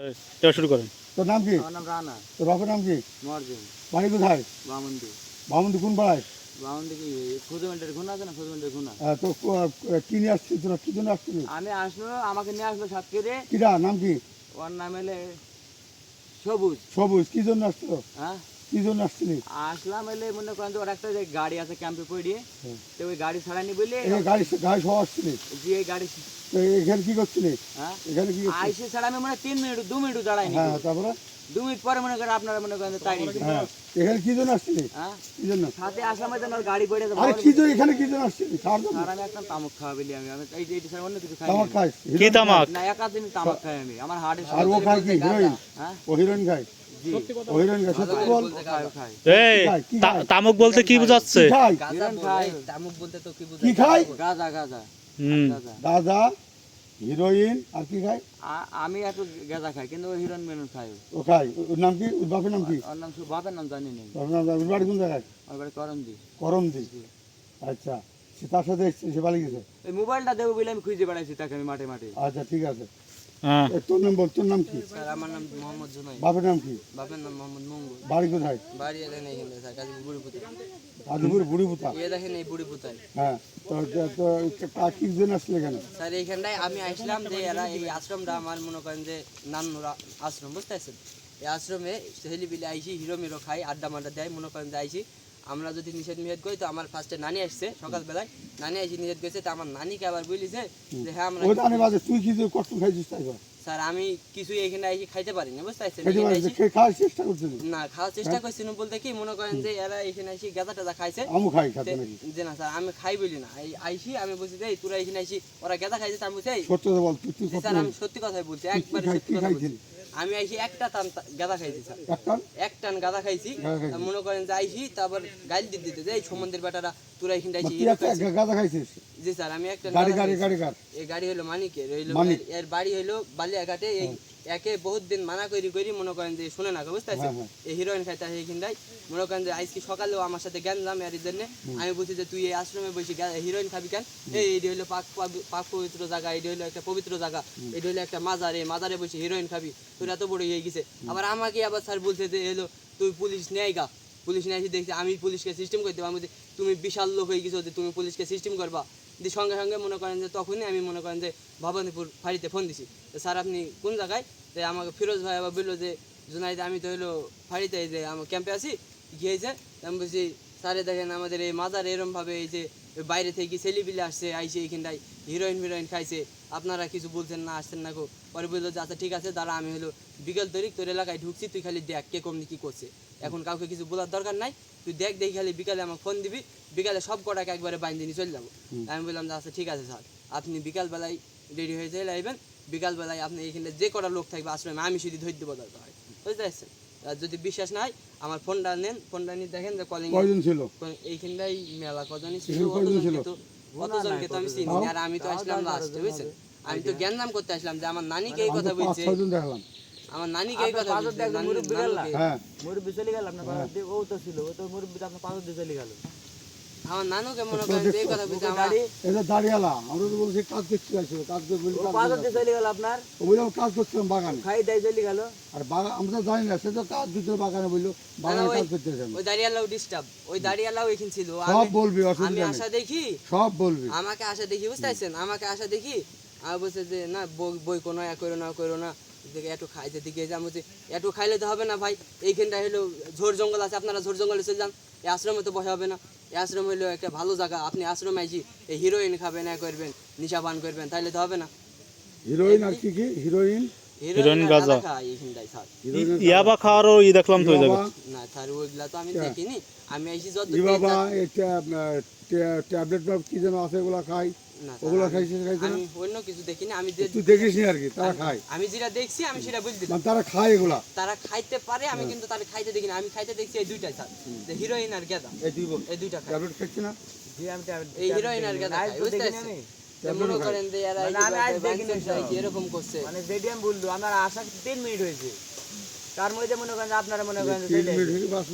এবার শুরু করেন। তোর নাম কি? আমার নাম রানা। তোর বাপের নাম কি? মর্জিন বাড়ি কোথায়? বামন্দি বামন্দি কোন পাড়ায়? বামন্দি কি ফুজমেন্টের খুন আছে না ফুজমেন্টের খুন? তো কি নিয়ে আসছিস তোরা? কি জন্য আসছিলি আমি আসলো আমাকে নিয়ে আসলো সাতকেরে কিরা? নাম কি? ওর নাম এলে সবুজ। সবুজ। কি জন্য আসছিল? হ্যাঁ? কি জন্য আসছিলি? আসলাম এলে মনে করেন ওর একটা যে গাড়ি আছে ক্যাম্পে পড়িয়ে তো ওই গাড়ি ছাড়ানি বলে গাড়ি গাড়ি সহ আসছিলি? যে এই গাড়ি এখানে কি করছিলি? হ্যাঁ? এখানে কি আইসে ছাড়া আমি মানে তিন মিনিট দু মিনিট দাঁড়াইনি। হ্যাঁ তারপরে? দু মিনিট পরে মনে করেন আপনারা মনে করেন তাই হ্যাঁ। এখানে কি জন্য আসছিলি? হ্যাঁ? কি জন্য? সাথে আসলাম ওই জন্য গাড়ি পড়ে আরে কি জন্য এখানে কি জন্য আসছিলি? খাওয়ার আমি একটা তামুক খাওয়া বলি আমি। আমি এই এই ছাড়া অন্য কিছু খাই তামাক কি তামাক? না একা দিন তামাক খাই আমি। আমার হার্টের আর ও খায় কি? হিরোইন? হ্যাঁ? ও হিরোইন খায়? হিরোইন খাই খাই? তামুক বলতে কি বোঝাচ্ছে? কি খাই গাজা গাজা। গাজা হিরোইন আর কি আ- আমি একটু গাঁজা খাই কিন্তু ওই হিরণ মেনুন খাই। ও। খায় ওর নাম কি? ওর বাপের নাম কি? ওর নাম শুধু বাপের নাম জানি নেই। ওর নাম ওর বাড়ি কোন জায়গায়? ওর বাড়ি করম দি করম দি আচ্ছা। সে তার সাথে সে পালিয়ে গেছে? এই মোবাইলটা দেবো বলে আমি খুঁজে বেড়াইছি তাকে আমি মাঠে মাঠে। আচ্ছা ঠিক আছে। তোর নাম বল তোর নাম কি? স্যার আমার নাম মোহাম্মদ জুনাই বাপের নাম কি? বাপের নাম মোহাম্মদ মঙ্গল বাড়ি কোথায়? বাড়ি এলেন এখানে স্যার কাজী বুড়ি পুতাই আদিপুর এ দেখেন এই বুড়ি হ্যাঁ তো তো- তো কি জন্য আসলে কেন? স্যার এইখানটায় আমি আসলাম যে এরা এই আশ্রমটা আমার মনে করেন যে নান্নুর আশ্রম বুঝতে পারছেন? এই আশ্রমে ছেলে বিলে আইসি হিরো মিরো খাই আড্ডা মাড্ডা দেয় মনে করেন যে আইসি। আমরা যদি নিষেধ নিষেধ করি তো আমার ফার্স্টে নানি আসছে সকালবেলায়। নানি আইসি নিষেধ করেছে তো আমার নানিকে আবার বলিছে যে হ্যাঁ আমরা ওই বাজে তুই কি কষ্ট খাইছিস তাই স্যার আমি কিছুই এখানে আইসি খাইতে পারি না বুঝতে পারছেন? খাওয়ার চেষ্টা করছিস না খাওয়ার চেষ্টা করছিলাম বলতে কি মনে করেন যে এরা এখানে এসে গাঁদা টাদা খাইছে। আমু খাই খাতে নাকি? যে না স্যার আমি খাই বলি না। এই আইসি আমি বলছি যে তোরা এখানে আইসি ওরা গেদা খাইছে বলছি এই সত্য বল তুই স্যার আমি সত্যি কথাই বলছি একবার সত্যি কথা বলছি? আমি আইসি একটা টান গাঁদা খাইছি স্যার। এক টান? গাঁদা খাইছি। মনে করেন যে আইসি তারপর গাইল দিতে দিতে যে এই সম্বন্ধের বেটারা তোরা এখানে আইসি গাঁদা খাইছিস? জি স্যার আমি একটা গাড়ি গাড়ি গাড়ি গাড়ি। এই গাড়ি হলো মানিকের হইল এর- এর বাড়ি হইল বালিয়াঘাটে এই একে বহুত দিন মানা করি করি মনে করেন যে শুনে না বুঝতে পারছেন হ্যাঁ, হ্যাঁ। এই হিরোইন খাইতে এইখানটাই মনে করেন যে আজকে সকালেও আমার সাথে জ্ঞান দাম এর জন্য আমি বলছি যে তুই এই আশ্রমে বসে হিরোইন খাবি কেন? এই এটি হলো পাক পাক- পবিত্র জায়গা এটি হলো একটা পবিত্র জায়গা এটি হলো একটা মাজার এই মাজারে বসে হিরোইন খাবি। তোর এত বড় হয়ে গেছে। আবার আমাকে আবার স্যার বলছে যে এলো তুই পুলিশ নেই গা। পুলিশ নিয়ে এসে দেখছি আমি পুলিশকে সিস্টেম করতে আমি তুমি বিশাল লোক হয়ে গেছো যে তুমি পুলিশকে সিস্টেম করবা। দিয়ে সঙ্গে সঙ্গে মনে করেন যে তখনই আমি মনে করেন যে ভবানীপুর ফাঁড়িতে ফোন দিছি। যে, স্যার, আপনি কোন জায়গায়? তাই আমাকে ফিরোজ ভাই আবার বলল যে, জুনাইদ, আমি তো হলো ফাঁড়িতে যে, আমার ক্যাম্পে আছি। গিয়েছে আমি বলছি স্যারে দেখেন আমাদের এই মাজার এরমভাবে এই যে বাইরে থেকে ছেলেপিলে আসছে আইসে এইখানটায় হিরোইন হিরোইন খাইছে। আপনারা কিছু বলছেন না আসছেন না গো। পরে বলল যে আচ্ছা ঠিক আছে দাঁড়া আমি হলো বিকেল তরিক তোর এলাকায় ঢুকছি তুই খালি দেখ কে কমনি কি করছে। এখন কাউকে কিছু বলার দরকার নাই তুই দেখ দেখি খালি বিকালে আমাকে ফোন দিবি বিকালে সব কটাকে একবারে বাইন্দে নিয়ে চলে যাব। আমি বললাম যে আচ্ছা ঠিক আছে স্যার আপনি বিকালবেলায় রেডি হয়ে চলে আসবেন বিকালবেলায় আপনি এইখানে যে কটা লোক থাকবে আশ্রমে আমি শুধু ধৈর্য দরকার হয় বুঝতে পারছেন? আর যদি বিশ্বাস না হয় আমার ফোনটা নেন ফোনটা নিয়ে দেখেন যে কলিং কয়জন ছিল? এইখানটাই মেলা কজনই ছিল কয়জন ছিল? অতজনকে তো তো আমি চিনি আর আমি তো আসলাম লাস্ট বুঝছেন? আমি তো জ্ঞান নাম করতে আসলাম যে আমার নানিকে এই কথা পাঁচ বলছে। আমার দেখলাম। আমার নানিকে এই কথা বলছে নানি- মুরব্বি গেলা? হ্যাঁ। মুরব্বী চলে গেল না দিয়ে ও তো ছিল ও তো মুরব্বী আপনার দিয়ে চলে গেল। আমার নানুকে মনে এই কথা বলছে আমার এটা দাঁড়িয়ালা আমরা তো বলছি কাজ করতে আসছিল কাজ করে বলি কাজ করতে চলে গেল আপনার? বললাম কাজ করছিলাম বাগানে। খাই দেয় চলে গেল? আর বাগান আমরা জানি না সে তো কাজ দিতে বাগানে বলল বাগানে কাজ করতে যাবে ওই দাঁড়িয়ালাও ডিস্টার্ব ওই দাঁড়িয়ালাও এখানে ছিল। সব আমি- বলবি আমি আশা দেখি সব বলবি। আমাকে আশা দেখি বুঝতে পারছেন? আমাকে আশা দেখি আমি বলছে যে না বই বই কোনো করো না করো না। দেখে একটু খাইতে দিকে যা বলছি একটু খাইলে তো হবে না ভাই। এইখানটা হলো ঝোর জঙ্গল আছে আপনারা ঝোর জঙ্গলে চলে যান। এই আশ্রমে তো বসা হবে না। এই আশ্রম হলো একটা ভালো জায়গা। আপনি আশ্রমে আইছি এই হিরোইন খাবেন এ করবেন নিশা পান করবেন তাহলে তো হবে না। হিরোইন আর কি কি? হিরোইন হিরোইন গাঁজা। স্যার। ইয়াবা খাওয়ারও ই দেখলাম তো না স্যার ওইগুলা তো আমি। দেখিনি। আমি আইছি যত ই বাবা ট্যাবলেট বা কি যেন আছে ওগুলা খাই। না ওগুলা আমি- খাইছিস আমি অন্য কিছু দেখিনি আমি যে তুই দেখিস নি আর কি তারা খায়। আমি যেটা দেখছি আমি সেটা বুঝতে মানে তারা খায় এগুলা। তারা খাইতে পারে আমি কিন্তু তারা খাইতে দেখি আমি খাইতে দেখছি এই দুইটাই স্যার যে হিরোইন আর গেদা। এই তুই এই দুইটা ট্যাবলেট খাচ্ছি না? জি আমি এই হিরোইন আর গেদা লাইভ খাই তো বুঝতে দেখিনি পারছেন আমি। যে মনে করেন যে এরা এরকম করছে। মানে যেটি আমি বলল আমার আসা তিন মিনিট হয়েছে। তার মধ্যে মনে করেন আপনারা মনে করেন